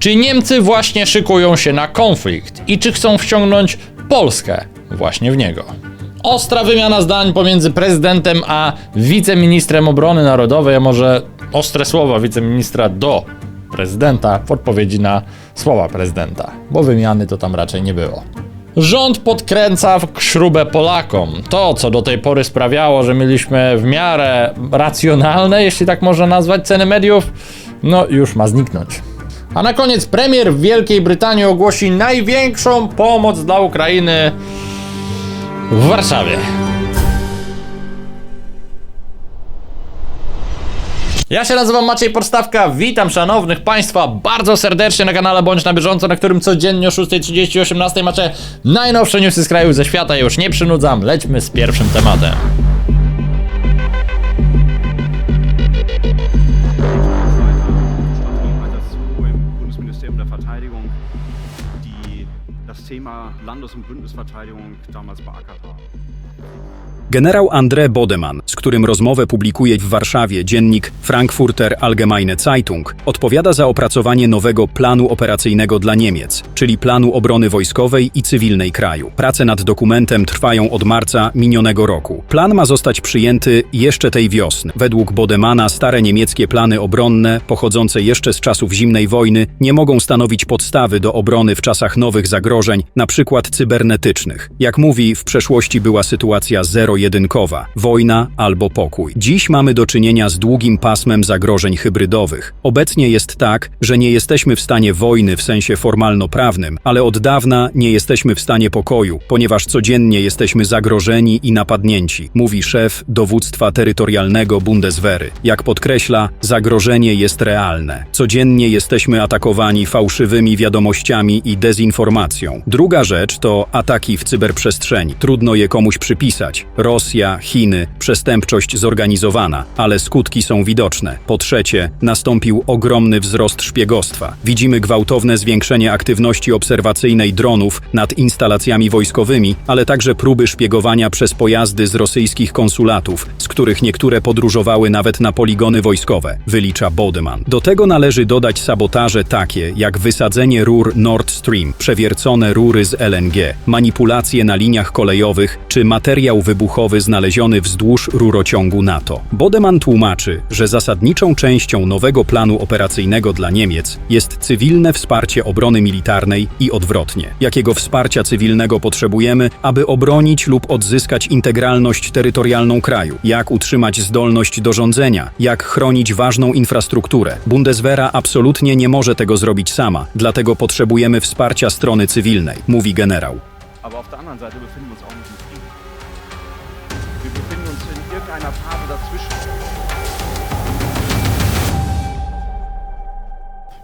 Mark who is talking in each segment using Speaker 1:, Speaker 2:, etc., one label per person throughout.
Speaker 1: Czy Niemcy właśnie szykują się na konflikt i czy chcą wciągnąć Polskę właśnie w niego? Ostra wymiana zdań pomiędzy prezydentem a wiceministrem obrony narodowej, a może ostre słowa wiceministra do prezydenta w odpowiedzi na słowa prezydenta, bo wymiany to tam raczej nie było. Rząd podkręca w śrubę Polakom. To, co do tej pory sprawiało, że mieliśmy w miarę racjonalne, jeśli tak można nazwać, ceny mediów, no już ma zniknąć. A na koniec premier w Wielkiej Brytanii ogłosi największą pomoc dla Ukrainy w Warszawie. Ja się nazywam Maciej Podstawka, witam szanownych Państwa bardzo serdecznie na kanale Bądź na bieżąco, na którym codziennie o 6.30 i 18.00 macie najnowsze newsy z kraju ze świata. Ja już nie przynudzam, lećmy z pierwszym tematem.
Speaker 2: Landes- und Bündnisverteidigung damals beackert haben.
Speaker 3: Generał André Bodeman, z którym rozmowę publikuje w Warszawie dziennik Frankfurter Allgemeine Zeitung, odpowiada za opracowanie nowego planu operacyjnego dla Niemiec, czyli planu obrony wojskowej i cywilnej kraju. Prace nad dokumentem trwają od marca minionego roku. Plan ma zostać przyjęty jeszcze tej wiosny. Według Bodemana stare niemieckie plany obronne, pochodzące jeszcze z czasów zimnej wojny, nie mogą stanowić podstawy do obrony w czasach nowych zagrożeń, np. cybernetycznych. Jak mówi, w przeszłości była sytuacja zero-jedynkowa, wojna albo pokój. Dziś mamy do czynienia z długim pasmem zagrożeń hybrydowych. Obecnie jest tak, że nie jesteśmy w stanie wojny w sensie formalno-prawnym, ale od dawna nie jesteśmy w stanie pokoju, ponieważ codziennie jesteśmy zagrożeni i napadnięci, mówi szef dowództwa terytorialnego Bundeswehry. Jak podkreśla, zagrożenie jest realne. Codziennie jesteśmy atakowani fałszywymi wiadomościami i dezinformacją. Druga rzecz to ataki w cyberprzestrzeni. Trudno je komuś przypisać. Rosja, Chiny, przestępczość zorganizowana, ale skutki są widoczne. Po trzecie, nastąpił ogromny wzrost szpiegostwa. Widzimy gwałtowne zwiększenie aktywności obserwacyjnej dronów nad instalacjami wojskowymi, ale także próby szpiegowania przez pojazdy z rosyjskich konsulatów, z których niektóre podróżowały nawet na poligony wojskowe, wylicza Bodeman. Do tego należy dodać sabotaże takie jak wysadzenie rur Nord Stream, przewiercone rury z LNG, manipulacje na liniach kolejowych czy materiał wybuchowy znaleziony wzdłuż rurociągu NATO. Bodeman tłumaczy, że zasadniczą częścią nowego planu operacyjnego dla Niemiec jest cywilne wsparcie obrony militarnej i odwrotnie. Jakiego wsparcia cywilnego potrzebujemy, aby obronić lub odzyskać integralność terytorialną kraju? Jak utrzymać zdolność do rządzenia? Jak chronić ważną infrastrukturę? Bundeswehra absolutnie nie może tego zrobić sama, dlatego potrzebujemy wsparcia strony cywilnej, mówi generał.
Speaker 2: Aber auf der anderen Seite befinden wir uns auch einer Phase dazwischen.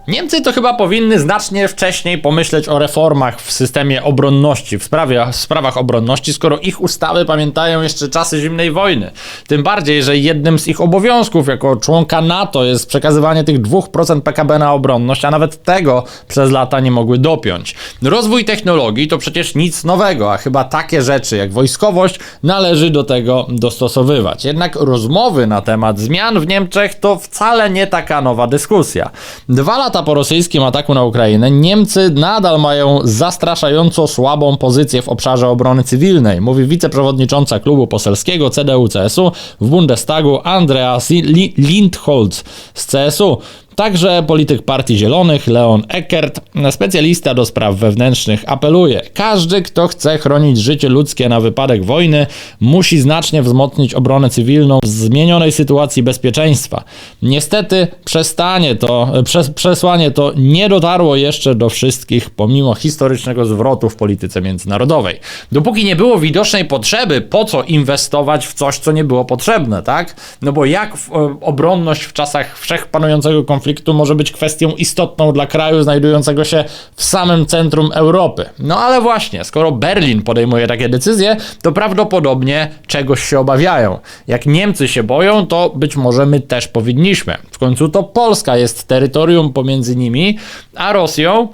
Speaker 1: Niemcy to chyba powinny znacznie wcześniej pomyśleć o reformach w systemie obronności, w, sprawie, w sprawach obronności, skoro ich ustawy pamiętają jeszcze czasy zimnej wojny. Tym bardziej, że jednym z ich obowiązków jako członka NATO jest przekazywanie tych 2% PKB na obronność, a nawet tego przez lata nie mogły dopiąć. Rozwój technologii to przecież nic nowego, a chyba takie rzeczy jak wojskowość należy do tego dostosowywać. Jednak rozmowy na temat zmian w Niemczech to wcale nie taka nowa dyskusja. Dwa lata po rosyjskim ataku na Ukrainę Niemcy nadal mają zastraszająco słabą pozycję w obszarze obrony cywilnej, mówi wiceprzewodnicząca klubu poselskiego CDU-CSU w Bundestagu Andreas Li- Lindholz z CSU. Także polityk Partii Zielonych Leon Eckert, specjalista do spraw wewnętrznych, apeluje: każdy, kto chce chronić życie ludzkie na wypadek wojny, musi znacznie wzmocnić obronę cywilną w zmienionej sytuacji bezpieczeństwa. Niestety przestanie to, przes, przesłanie to nie dotarło jeszcze do wszystkich, pomimo historycznego zwrotu w polityce międzynarodowej. Dopóki nie było widocznej potrzeby, po co inwestować w coś, co nie było potrzebne, tak? No bo jak e, obronność w czasach wszechpanującego konfliktu może być kwestią istotną dla kraju znajdującego się w samym centrum Europy? No ale właśnie, skoro Berlin podejmuje takie decyzje, to prawdopodobnie czegoś się obawiają. Jak Niemcy się boją, to być może my też powinniśmy. W końcu to Polska jest terytorium pomiędzy nimi, a Rosją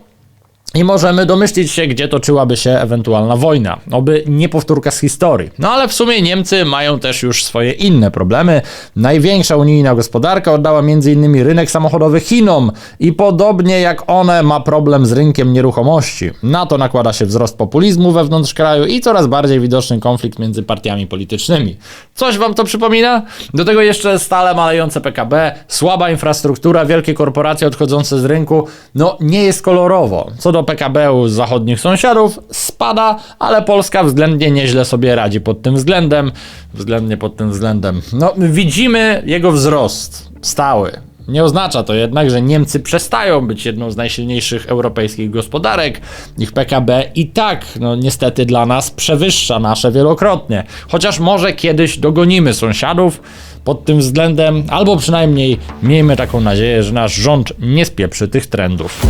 Speaker 1: I możemy domyślić się, gdzie toczyłaby się ewentualna wojna. Oby nie powtórka z historii. No ale w sumie Niemcy mają też już swoje inne problemy. Największa unijna gospodarka oddała m.in. rynek samochodowy Chinom i podobnie jak one ma problem z rynkiem nieruchomości. Na to nakłada się wzrost populizmu wewnątrz kraju i coraz bardziej widoczny konflikt między partiami politycznymi. Coś wam to przypomina? Do tego jeszcze stale malejące PKB, słaba infrastruktura, wielkie korporacje odchodzące z rynku. No nie jest kolorowo. Co do PKB u zachodnich sąsiadów spada, ale Polska względnie nieźle sobie radzi pod tym względem. Względnie pod tym względem. No widzimy jego wzrost stały. Nie oznacza to jednak, że Niemcy przestają być jedną z najsilniejszych europejskich gospodarek. Ich PKB i tak, no niestety dla nas przewyższa nasze wielokrotnie. Chociaż może kiedyś dogonimy sąsiadów pod tym względem, albo przynajmniej miejmy taką nadzieję, że nasz rząd nie spieprzy tych trendów.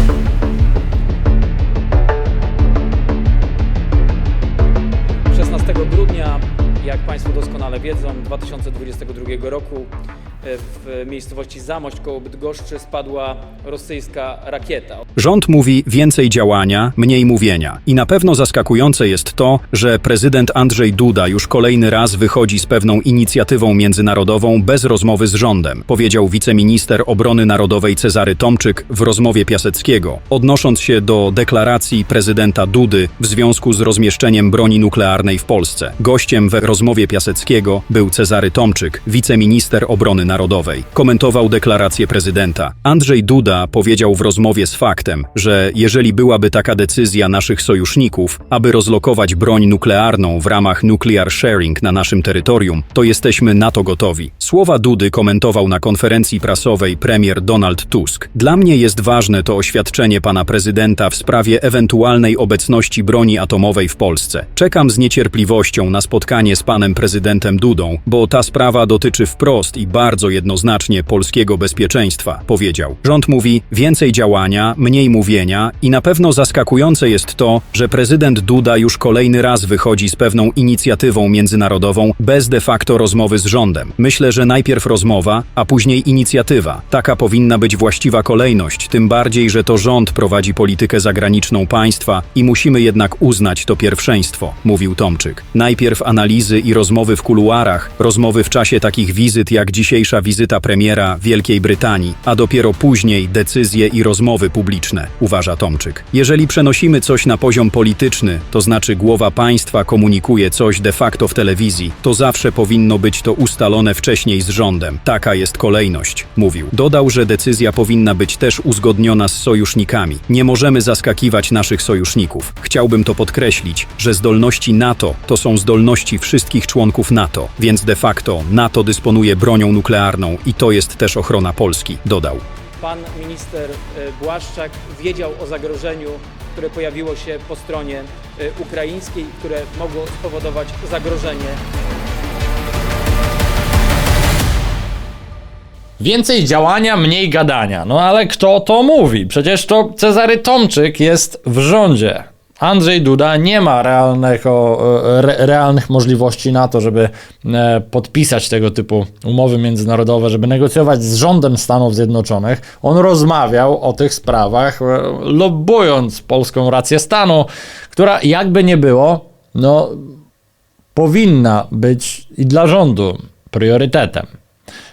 Speaker 4: Państwo doskonale wiedzą, 2022 roku w miejscowości Zamość koło Bydgoszczy spadła rosyjska rakieta.
Speaker 3: Rząd mówi więcej działania, mniej mówienia. I na pewno zaskakujące jest to, że prezydent Andrzej Duda już kolejny raz wychodzi z pewną inicjatywą międzynarodową bez rozmowy z rządem, powiedział wiceminister obrony narodowej Cezary Tomczyk w rozmowie Piaseckiego, odnosząc się do deklaracji prezydenta Dudy w związku z rozmieszczeniem broni nuklearnej w Polsce. Gościem w rozmowie Piaseckiego był Cezary Tomczyk, wiceminister obrony narodowej. Komentował deklarację prezydenta. Andrzej Duda powiedział w rozmowie z faktem, że jeżeli byłaby taka decyzja naszych sojuszników, aby rozlokować broń nuklearną w ramach nuclear sharing na naszym terytorium, to jesteśmy na to gotowi. Słowa Dudy komentował na konferencji prasowej premier Donald Tusk. Dla mnie jest ważne to oświadczenie pana prezydenta w sprawie ewentualnej obecności broni atomowej w Polsce. Czekam z niecierpliwością na spotkanie z panem prezydentem Dudą, bo ta sprawa dotyczy wprost i bardzo jednoznacznie polskiego bezpieczeństwa, powiedział. Rząd mówi więcej działania, mniej mówienia i na pewno zaskakujące jest to, że prezydent Duda już kolejny raz wychodzi z pewną inicjatywą międzynarodową bez de facto rozmowy z rządem. Myślę, że najpierw rozmowa, a później inicjatywa. Taka powinna być właściwa kolejność, tym bardziej, że to rząd prowadzi politykę zagraniczną państwa i musimy jednak uznać to pierwszeństwo, mówił Tomczyk. Najpierw analizy i rozmowy w kuluarach, rozmowy w czasie takich wizyt jak dzisiejsza wizyta premiera Wielkiej Brytanii, a dopiero później decyzje i rozmowy publiczne, uważa Tomczyk. Jeżeli przenosimy coś na poziom polityczny, to znaczy głowa państwa komunikuje coś de facto w telewizji, to zawsze powinno być to ustalone wcześniej z rządem. Taka jest kolejność, mówił. Dodał, że decyzja powinna być też uzgodniona z sojusznikami. Nie możemy zaskakiwać naszych sojuszników. Chciałbym to podkreślić, że zdolności NATO to są zdolności wszystkich członków NATO, więc de facto NATO dysponuje bronią nuklearną i to jest też ochrona Polski, dodał.
Speaker 4: Pan minister e, Błaszczak wiedział o zagrożeniu, które pojawiło się po stronie e, ukraińskiej, które mogło spowodować zagrożenie
Speaker 1: Więcej działania, mniej gadania. No ale kto to mówi? Przecież to Cezary Tomczyk jest w rządzie. Andrzej Duda nie ma realnego, e, re, realnych możliwości na to, żeby e, podpisać tego typu umowy międzynarodowe, żeby negocjować z rządem Stanów Zjednoczonych. On rozmawiał o tych sprawach, e, lobbując polską rację stanu, która jakby nie było, no powinna być i dla rządu priorytetem.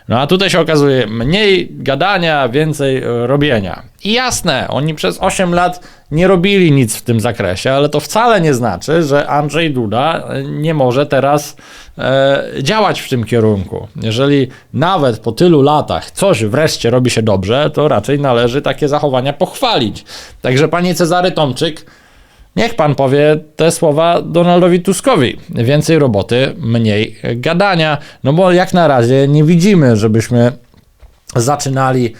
Speaker 1: No a tutaj się okazuje mniej gadania, więcej e, robienia. I jasne, oni przez 8 lat nie robili nic w tym zakresie, ale to wcale nie znaczy, że Andrzej Duda e, nie może teraz e, działać w tym kierunku. Jeżeli nawet po tylu latach coś wreszcie robi się dobrze, to raczej należy takie zachowania pochwalić. Także panie Cezary Tomczyk, Niech pan powie te słowa Donaldowi Tuskowi. Więcej roboty, mniej gadania. No bo jak na razie nie widzimy, żebyśmy zaczynali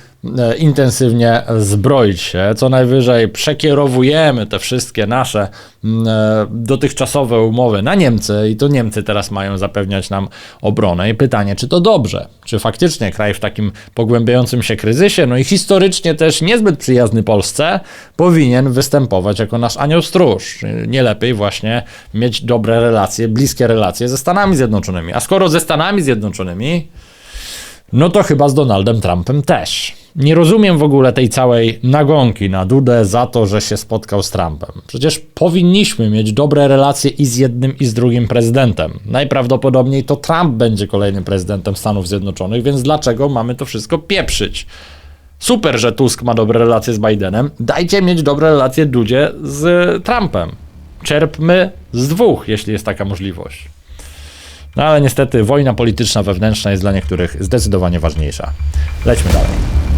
Speaker 1: intensywnie zbroić się. Co najwyżej przekierowujemy te wszystkie nasze mm, e, dotychczasowe umowy na Niemcy i to Niemcy teraz mają zapewniać nam obronę. I pytanie, czy to dobrze? Czy faktycznie kraj w takim pogłębiającym się kryzysie, no i historycznie też niezbyt przyjazny Polsce, powinien występować jako nasz anioł stróż? Nie lepiej właśnie mieć dobre relacje, bliskie relacje ze Stanami Zjednoczonymi. A skoro ze Stanami Zjednoczonymi, no to chyba z Donaldem Trumpem też. Nie rozumiem w ogóle tej całej nagonki na Dudę za to, że się spotkał z Trumpem. Przecież powinniśmy mieć dobre relacje i z jednym, i z drugim prezydentem. Najprawdopodobniej to Trump będzie kolejnym prezydentem Stanów Zjednoczonych, więc dlaczego mamy to wszystko pieprzyć? Super, że Tusk ma dobre relacje z Bidenem. Dajcie mieć dobre relacje Dudzie z Trumpem. Czerpmy z dwóch, jeśli jest taka możliwość. No ale niestety wojna polityczna wewnętrzna jest dla niektórych zdecydowanie ważniejsza. Lećmy dalej.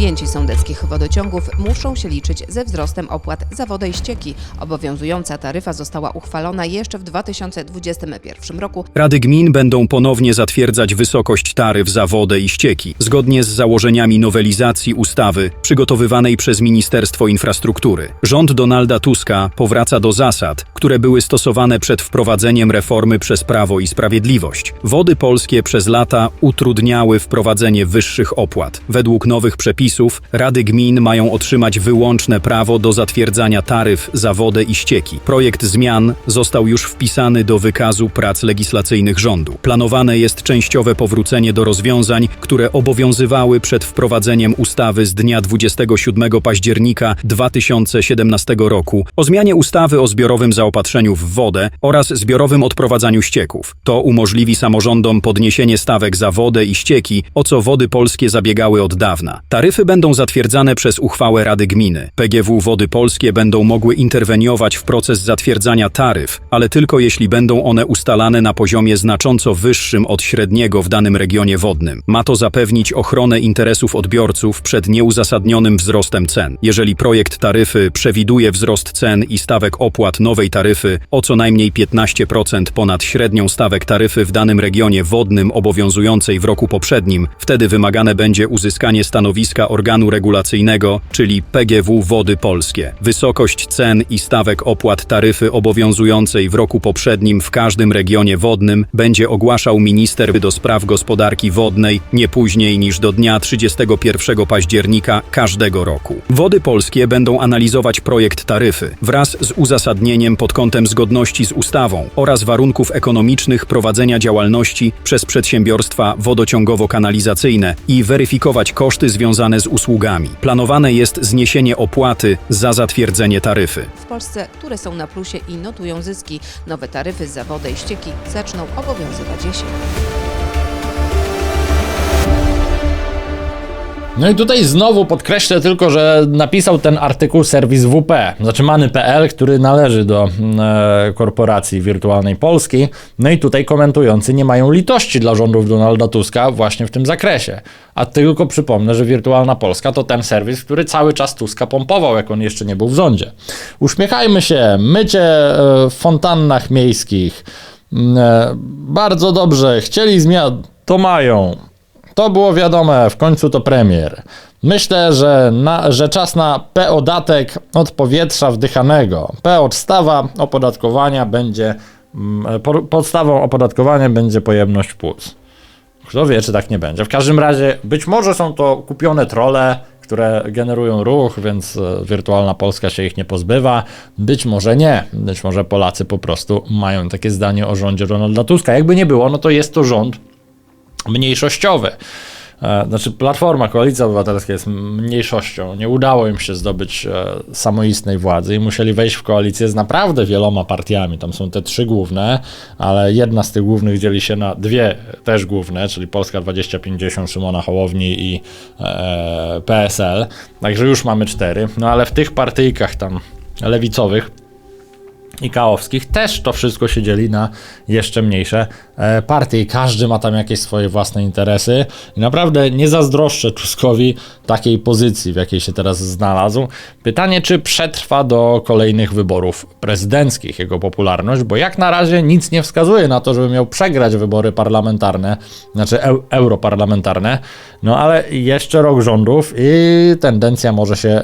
Speaker 5: Klienci sądeckich wodociągów muszą się liczyć ze wzrostem opłat za wodę i ścieki. Obowiązująca taryfa została uchwalona jeszcze w 2021 roku.
Speaker 3: Rady gmin będą ponownie zatwierdzać wysokość taryf za wodę i ścieki, zgodnie z założeniami nowelizacji ustawy przygotowywanej przez Ministerstwo Infrastruktury. Rząd Donalda Tuska powraca do zasad, które były stosowane przed wprowadzeniem reformy przez Prawo i Sprawiedliwość. Wody polskie przez lata utrudniały wprowadzenie wyższych opłat. Według nowych przepisów Rady gmin mają otrzymać wyłączne prawo do zatwierdzania taryf za wodę i ścieki. Projekt zmian został już wpisany do wykazu prac legislacyjnych rządu. Planowane jest częściowe powrócenie do rozwiązań, które obowiązywały przed wprowadzeniem ustawy z dnia 27 października 2017 roku o zmianie ustawy o zbiorowym zaopatrzeniu w wodę oraz zbiorowym odprowadzaniu ścieków. To umożliwi samorządom podniesienie stawek za wodę i ścieki, o co wody polskie zabiegały od dawna. Taryfy będą zatwierdzane przez uchwałę Rady Gminy. PGW Wody Polskie będą mogły interweniować w proces zatwierdzania taryf, ale tylko jeśli będą one ustalane na poziomie znacząco wyższym od średniego w danym regionie wodnym. Ma to zapewnić ochronę interesów odbiorców przed nieuzasadnionym wzrostem cen. Jeżeli projekt taryfy przewiduje wzrost cen i stawek opłat nowej taryfy o co najmniej 15% ponad średnią stawek taryfy w danym regionie wodnym obowiązującej w roku poprzednim, wtedy wymagane będzie uzyskanie stanowiska organu regulacyjnego, czyli PGW Wody Polskie. Wysokość cen i stawek opłat taryfy obowiązującej w roku poprzednim w każdym regionie wodnym będzie ogłaszał minister do spraw gospodarki wodnej nie później niż do dnia 31 października każdego roku. Wody Polskie będą analizować projekt taryfy wraz z uzasadnieniem pod kątem zgodności z ustawą oraz warunków ekonomicznych prowadzenia działalności przez przedsiębiorstwa wodociągowo-kanalizacyjne i weryfikować koszty związane z usługami. Planowane jest zniesienie opłaty za zatwierdzenie taryfy.
Speaker 5: W Polsce, które są na plusie i notują zyski, nowe taryfy za wodę i ścieki zaczną obowiązywać jesienią.
Speaker 1: No i tutaj znowu podkreślę tylko, że napisał ten artykuł serwis WP, znaczy Many.pl, który należy do e, korporacji wirtualnej Polski. No i tutaj komentujący nie mają litości dla rządów Donalda Tuska właśnie w tym zakresie. A tylko przypomnę, że Wirtualna Polska to ten serwis, który cały czas Tuska pompował, jak on jeszcze nie był w rządzie. Uśmiechajmy się, mycie e, w fontannach miejskich. Mm, E, bardzo dobrze, chcieli zmian, to mają. To było wiadome, w końcu to premier. Myślę, że, na, że czas na PO-datek od powietrza wdychanego. PO-odstawa opodatkowania będzie, mm, po- podstawą opodatkowania będzie pojemność płuc. Kto wie, czy tak nie będzie. W każdym razie, być może są to kupione trole, które generują ruch, więc e, wirtualna Polska się ich nie pozbywa. Być może nie. Być może Polacy po prostu mają takie zdanie o rządzie Donalda Tuska. Jakby nie było, no to jest to rząd mniejszościowy. E, Znaczy, Platforma, Koalicja Obywatelska jest mniejszością. Nie udało im się zdobyć e, samoistnej władzy i musieli wejść w koalicję z naprawdę wieloma partiami. Tam są te trzy główne, ale jedna z tych głównych dzieli się na dwie też główne, czyli Polska 2050 Szymona Hołowni i e, PSL. Także już mamy cztery. No ale w tych partyjkach tam lewicowych i Kałowskich też to wszystko się dzieli na jeszcze mniejsze e, partie i każdy ma tam jakieś swoje własne interesy. I naprawdę nie zazdroszczę Tuskowi takiej pozycji, w jakiej się teraz znalazł. Pytanie, czy przetrwa do kolejnych wyborów prezydenckich jego popularność, bo jak na razie nic nie wskazuje na to, żeby miał przegrać wybory parlamentarne, znaczy eu- europarlamentarne, no ale jeszcze rok rządów i tendencja może się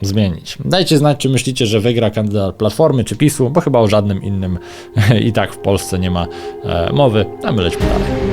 Speaker 1: zmienić. Dajcie znać, czy myślicie, że wygra kandydat Platformy czy PiSu, bo chyba o żadnym innym i tak w Polsce nie ma e, mowy, a my lećmy dalej.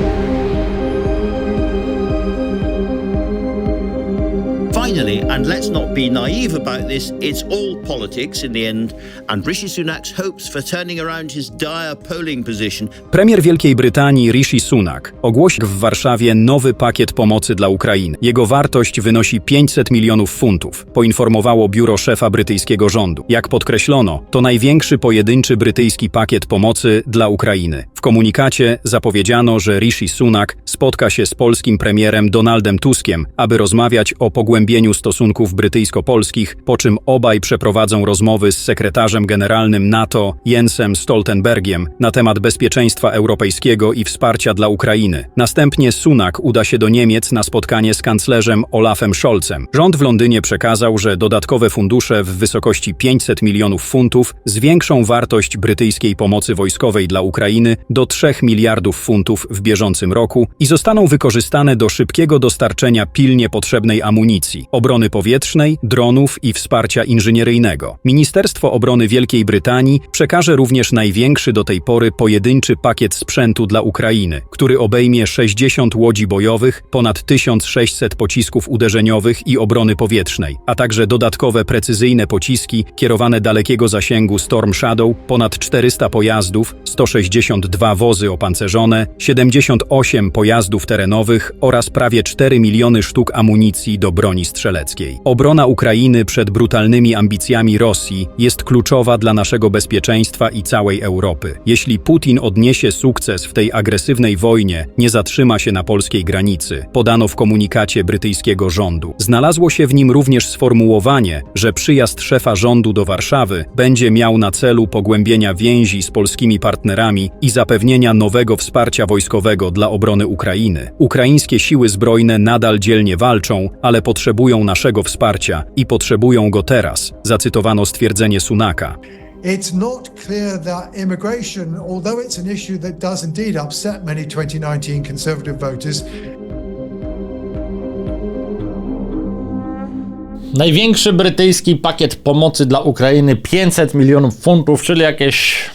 Speaker 6: Finally, and let's not be naive about this, it's all politics in the end, and Rishi Sunak's hopes for turning around his dire polling position
Speaker 3: Premier Wielkiej Brytanii Rishi Sunak ogłosił w Warszawie nowy pakiet pomocy dla Ukrainy. Jego wartość wynosi 500 milionów funtów, poinformowało biuro szefa brytyjskiego rządu. Jak podkreślono, to największy pojedynczy brytyjski pakiet pomocy dla Ukrainy. W komunikacie zapowiedziano, że Rishi Sunak spotka się z polskim premierem Donaldem Tuskiem, aby rozmawiać o pogłębieniu stosunków brytyjsko-polskich, po czym obaj przeprowadzą rozmowy z sekretarzem generalnym NATO Jensem Stoltenbergiem na temat bezpieczeństwa europejskiego i wsparcia dla Ukrainy. Następnie Sunak uda się do Niemiec na spotkanie z kanclerzem Olafem Scholzem. Rząd w Londynie przekazał, że dodatkowe fundusze w wysokości 500 milionów funtów zwiększą wartość brytyjskiej pomocy wojskowej dla Ukrainy do 3 miliardów funtów w bieżącym roku i zostaną wykorzystane do szybkiego dostarczenia pilnie potrzebnej amunicji, obrony powietrznej, dronów i wsparcia inżynieryjnego. Ministerstwo Obrony Wielkiej Brytanii przekaże również największy do tej pory pojedynczy pakiet sprzętu dla Ukrainy, który obejmie 60 łodzi bojowych, ponad 1600 pocisków uderzeniowych i obrony powietrznej, a także dodatkowe precyzyjne pociski kierowane dalekiego zasięgu Storm Shadow, ponad 400 pojazdów, 162 wozy opancerzone, 78 pojazdów terenowych oraz prawie 4 miliony sztuk amunicji do broni strzeleckiej. Obrona Ukrainy przed brutalnymi ambicjami Rosji jest kluczowa dla naszego bezpieczeństwa i całej Europy. Jeśli Putin odniesie sukces w tej agresywnej wojnie, nie zatrzyma się na polskiej granicy, podano w komunikacie brytyjskiego rządu. Znalazło się w nim również sformułowanie, że przyjazd szefa rządu do Warszawy będzie miał na celu pogłębienia więzi z polskimi partnerami i zapewnienia nowego wsparcia wojskowego dla obrony Ukrainy. Ukraińskie siły zbrojne nadal dzielnie walczą, ale potrzebują naszego wsparcia i potrzebują go teraz, zacytowano stwierdzenie Sunaka.
Speaker 7: It's not clear that immigration, although it's an issue that does indeed upset many 2019 Conservative voters,
Speaker 1: Największy brytyjski pakiet pomocy dla Ukrainy 500 milionów funtów, czyli jakieś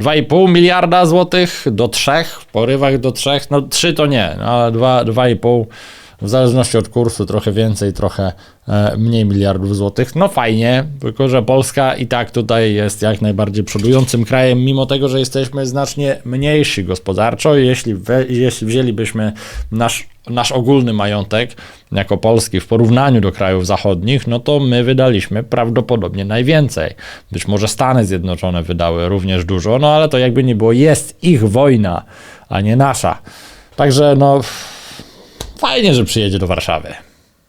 Speaker 1: 2,5 miliarda złotych do 3, w porywach do 3, no 3 to nie, no, ale 2, 2,5 w zależności od kursu trochę więcej, trochę e, mniej miliardów złotych. No fajnie, tylko że Polska i tak tutaj jest jak najbardziej przodującym krajem, mimo tego, że jesteśmy znacznie mniejsi gospodarczo. Jeśli, we, jeśli wzięlibyśmy nasz, nasz ogólny majątek jako Polski w porównaniu do krajów zachodnich, no to my wydaliśmy prawdopodobnie najwięcej. Być może Stany Zjednoczone wydały również dużo, no ale to jakby nie było, jest ich wojna, a nie nasza. Także no fajnie, że przyjedzie do Warszawy.